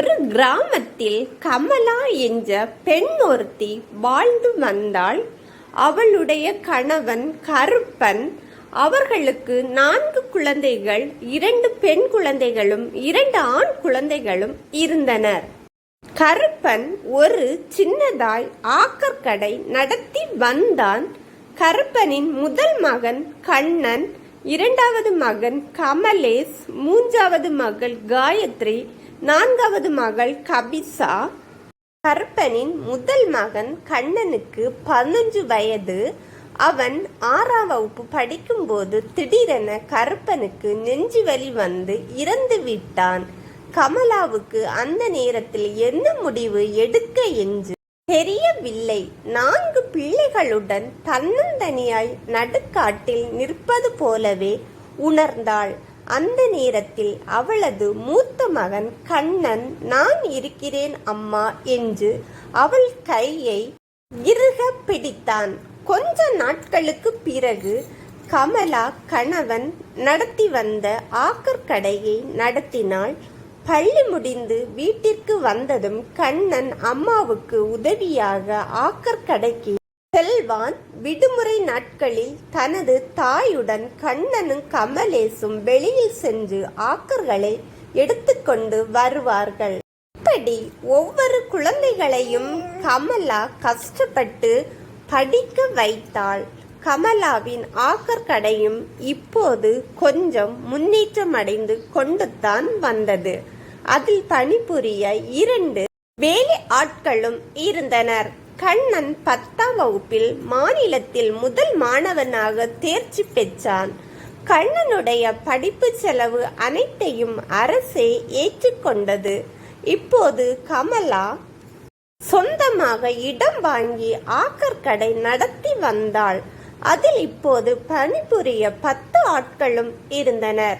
ஒரு கிராமத்தில் கமலா என்ற பெண் ஒருத்தி வாழ்ந்து வந்தாள். அவளுடைய கணவன் கருப்பன். அவர்களுக்கு நான்கு குழந்தைகள் இரண்டு பெண் குழந்தைகளும் இரண்டு ஆண் குழந்தைகளும் இருந்தனர். கருப்பன் ஒரு சின்னதாய் ஆக்கற்கடை நடத்தி வந்தான். கருப்பனின் முதல் மகன் கண்ணன் இரண்டாவது மகன் கமலேஷ் மூன்றாவது மகள் காயத்ரி நான்காவது மகள் கபிசா கருப்பனின் முதல் மகன் கண்ணனுக்கு பதினஞ்சு வயது. அவன் ஆறாம் வகுப்பு படிக்கும்போது திடீரென கருப்பனுக்கு நெஞ்சு வலி வந்து இறந்து விட்டான். கமலாவுக்கு அந்த நேரத்தில் என்ன முடிவு எடுக்க என்று தெரியவில்லை. நான்கு பிள்ளைகளுடன் தன்னந்தனியாய் நடுக்காட்டில் நிற்பது போலவே உணர்ந்தாள். அந்த நேரத்தில் அவளது மூத்த மகன் கண்ணன் நான் இருக்கிறேன் அம்மா என்று அவள் கையை இறுக பிடித்தான். கொஞ்ச நாட்களுக்கு பிறகு கமலா கணவன் நடத்தி வந்த ஆக்கற்கடையை நடத்தினாள். பள்ளி முடிந்து வீட்டிற்கு வந்ததும் கண்ணன் அம்மாவுக்கு உதவியாக ஆக்கற்கடைக்கு செல்வான் விடுமுறை நாட்களில் தனது தாயுடன் கண்ணனும் கமலேசும் வெளியில் சென்று ஆக்கர்களை எடுத்துக்கொண்டு வருவார்கள். இப்படி ஒவ்வொரு குழந்தைகளையும் கமலா கஷ்டப்பட்டு படிக்க வைத்தாள். கமலாவின் ஆக்கர் கடையும் இப்போது கொஞ்சம் முன்னேற்றம் அடைந்து கொண்டுதான் வந்தது. அதில் பணிபுரிய இரண்டு வேலை ஆட்களும் இருந்தனர். கண்ணன் பத்தாம் வகுப்பில் மாநிலத்தில் முதல் மாணவனாக தேர்ச்சி பெற்றான். கண்ணனுடைய படிப்பு செலவு அனைத்தையும் அரசே ஏற்றுக்கொண்டது. இப்போது கமலா சொந்தமாக இடம் வாங்கி ஆக்கற்கடை நடத்தி வந்தாள். அதில் இப்போது பணிபுரிய பத்து ஆட்களும் இருந்தனர்.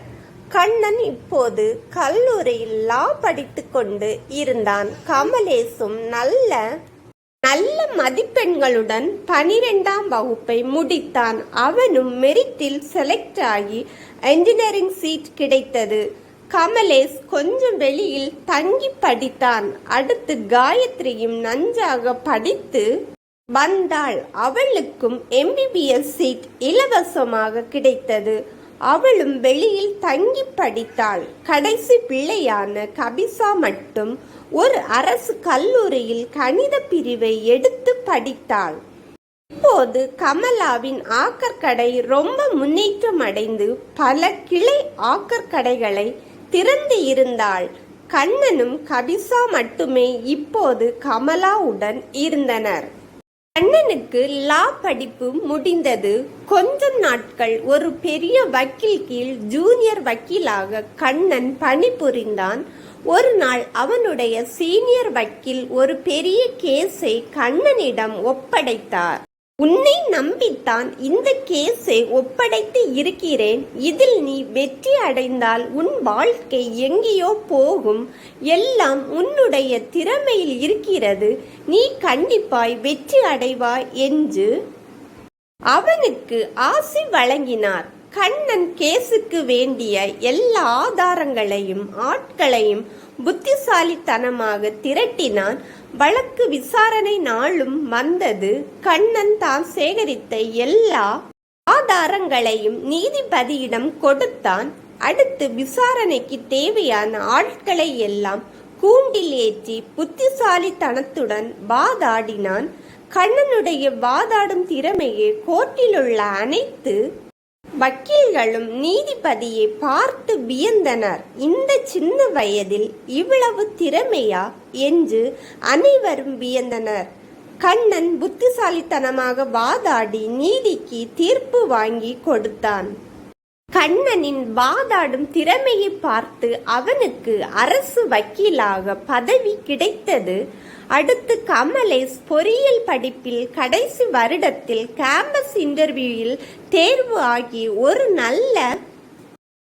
கண்ணன் இப்போது கல்லூரியில் லா படித்து கொண்டு இருந்தான். கமலேசும் நல்ல நல்ல மதிப்பெண்களுடன் பனிரெண்டாம் வகுப்பை முடித்தான். அவனும் மெரிட்டில் செலக்ட் ஆகி என்ஜினியரிங் சீட் கிடைத்தது. கமலேஷ் கொஞ்சம் வெளியில் தங்கி படித்தான். அடுத்து காயத்ரியும் நன்றாக படித்து வந்தாள். அவளுக்கும் எம்பிபிஎஸ் சீட் இலவசமாக கிடைத்தது. அவளும் வெளியில் தங்கி படித்தாள். கடைசி பிள்ளையான கபிசா மட்டும் ஒரு அரசு கல்லூரியில் கணித பிரிவை எடுத்து படித்தாள். இப்போது கமலாவின் ஆக்கற்கடை ரொம்ப முன்னேற்றம் அடைந்து பல கிளை ஆக்கற்கடைகளை திறந்து இருந்தாள். கண்ணனும் கபிசா மட்டுமே இப்போது கமலாவுடன் இருந்தனர். கண்ணனுக்கு லா படிப்பு முடிந்தது. கொஞ்சம் நாட்கள் ஒரு பெரிய வக்கீல் கீழ் ஜூனியர் வக்கீலாக கண்ணன் பணிபுரிந்தான். ஒரு நாள் அவனுடைய சீனியர் வக்கீல் ஒரு பெரிய கேஸை கண்ணனிடம் ஒப்படைத்தார். உன்னை நம்பித்தான் இந்த கேஸை ஒப்படைத்து இருக்கிறேன். இதில் நீ வெற்றி அடைந்தால் உன் வாழ்க்கை எங்கேயோ போகும். எல்லாம் உன்னுடைய திறமையில் இருக்கிறது. நீ கண்டிப்பாய் வெற்றி அடைவாய் என்று அவனுக்கு ஆசி வழங்கினார். கண்ணன் கேஸுக்கு வேண்டிய எல்லா ஆதாரங்களையும் ஆட்களையும் புத்திசாலித்தனமாக திரட்டினான். வழக்கு விசாரணை நாளும் வந்தது. கண்ணன் தான் சேகரித்த எல்லா ஆதாரங்களையும் நீதிபதியிடம் கொடுத்தான். அடுத்து விசாரணைக்கு தேவையான ஆட்களை எல்லாம் கூண்டில் ஏற்றி புத்திசாலித்தனத்துடன் வாதாடினான். கண்ணனுடைய வாதாடும் திறமையை கோர்ட்டிலுள்ள அனைத்து வக்கீல்களும் நீதிபதியை பார்த்து வியந்தனர். இந்த சின்ன வயதில் இவ்வளவு திறமையா என்று அனைவரும் வியந்தனர். கண்ணன் புத்திசாலித்தனமாக வாதாடி நீதிக்கு தீர்ப்பு வாங்கி கொடுத்தான். கண்ணனின் வாதாடும் திறமையை பார்த்து அவனுக்கு அரசு வக்கீலாக பதவி கிடைத்தது. அடுத்து கமலேஷ் பொறியியல் படிப்பில் கடைசி வருடத்தில் கேம்பஸ் இன்டர்வியூவில் தேர்வு ஆகி ஒரு நல்ல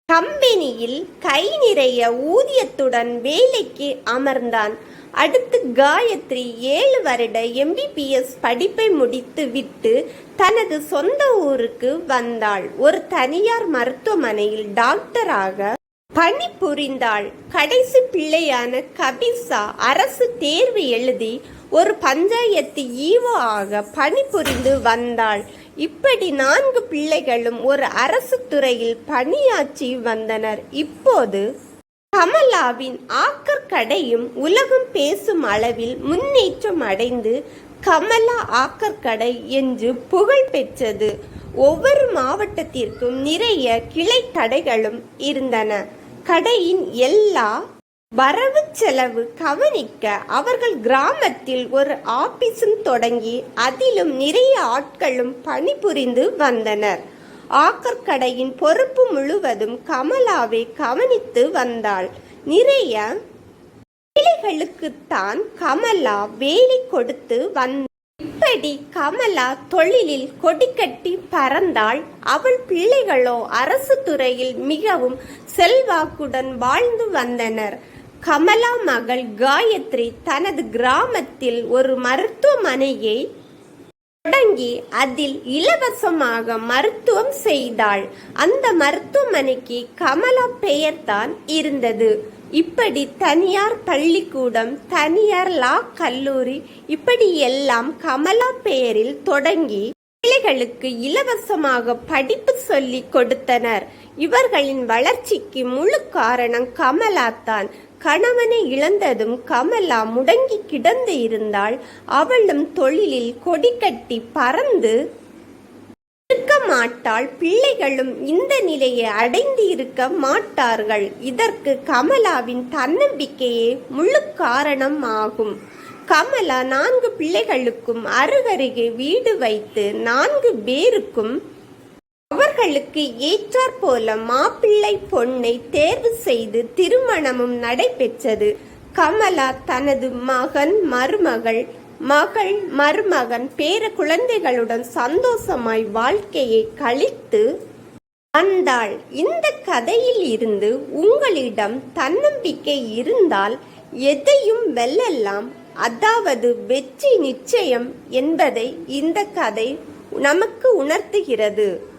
கம்பெனியில் கை நிறைய ஊதியத்துடன் வேலைக்கு அமர்ந்தான். அடுத்து காயத்ரி ஏழு வருட எம்பிபிஎஸ் படிப்பை முடித்து விட்டு தனது சொந்த ஊருக்கு வந்தாள். ஒரு தனியார் மருத்துவமனையில் டாக்டராக பணி புரிந்தாள் கடைசி பிள்ளையான கபிசா அரசு தேர்வு எழுதி ஒரு பஞ்சாயத்து ஈவோ ஆக பணிபுரிந்து வந்தாள். இப்படி நான்கு பிள்ளைகளும் ஒரு அரசு துறையில் பணியாற்றி வந்தனர். இப்போது கமலாவின் ஆக்கர் கடையும் உலகம் பேசும் அளவில் முன்னேற்றம் அடைந்து கமலா ஆக்கர் கடை என்று புகழ் பெற்றது. ஒவ்வொரு மாவட்டத்திற்கும் நிறைய கிளை கடைகளும் இருந்தன. கடையின் எல்லா வரவு செலவு கவனிக்க அவர்கள் கிராமத்தில் ஒரு ஆபீஸும் தொடங்கி அதிலும் நிறைய ஆட்களும் பணிபுரிந்து வந்தனர். ஆக்கர் கடையின் பொறுப்பு முழுவதும் கமலாவை கவனித்து வந்தாள். நிறைய வேலைகளுக்குத்தான் கமலா வேலை கொடுத்து வந்த இப்படி கமலா தொழிலில் கொடிக்கட்டி பறந்தாள். அவள் பிள்ளைகளோ அரசு துறையில் மிகவும் செல்வாக்குடன் வாழ்ந்து வந்தனர். கமலா மகள் காயத்ரி தனது கிராமத்தில் ஒரு மருத்துவமனையை தொடங்கி அதில் இலவசமாக மருத்துவம் செய்தாள். அந்த மருத்துவமனைக்கு கமலா பெயர்தான் இருந்தது. இப்படி தனியார் பள்ளிக்கூடம் தனியார் லா கல்லூரி இப்படி எல்லாம் கமலா பெயரில் தொடங்கி பிள்ளைகளுக்கு இலவசமாக படிப்பு சொல்லி கொடுத்தனர். இவர்களின் வளர்ச்சிக்கு முழு காரணம் கமலா தான். கணவனை இழந்ததும் கமலா முடங்கி கிடந்து இருந்தால் அவளும் தொழிலில் கொடிக்கட்டி பறந்து இருக்க மாட்டாள். பிள்ளைகளும் இந்த நிலையை அடைந்து இருக்க மாட்டார்கள். இதற்கு கமலாவின் தன்னம்பிக்கையே முழு காரணம் ஆகும். கமலா நான்கு பிள்ளைகளுக்கும் அருகருகே வீடு வைத்து நான்கு பேருக்கும் அவர்களுக்கு ஏற்றாற் போல மாப்பிள்ளை பொண்ணை தேர்வு செய்து திருமணமும் நடைபெற்றது. கமலா தனது மகன் மருமகள் மகள் மருமகன் பேர குழந்தைகளுடன் சந்தோஷமாய் வாழ்க்கையை கழித்து வந்தாள். இந்த கதையில் இருந்து உங்களிடம் தன்னம்பிக்கை இருந்தால் எதையும் வெல்லலாம் அதாவது வெற்றி நிச்சயம் என்பதை இந்த கதை நமக்கு உணர்த்துகிறது.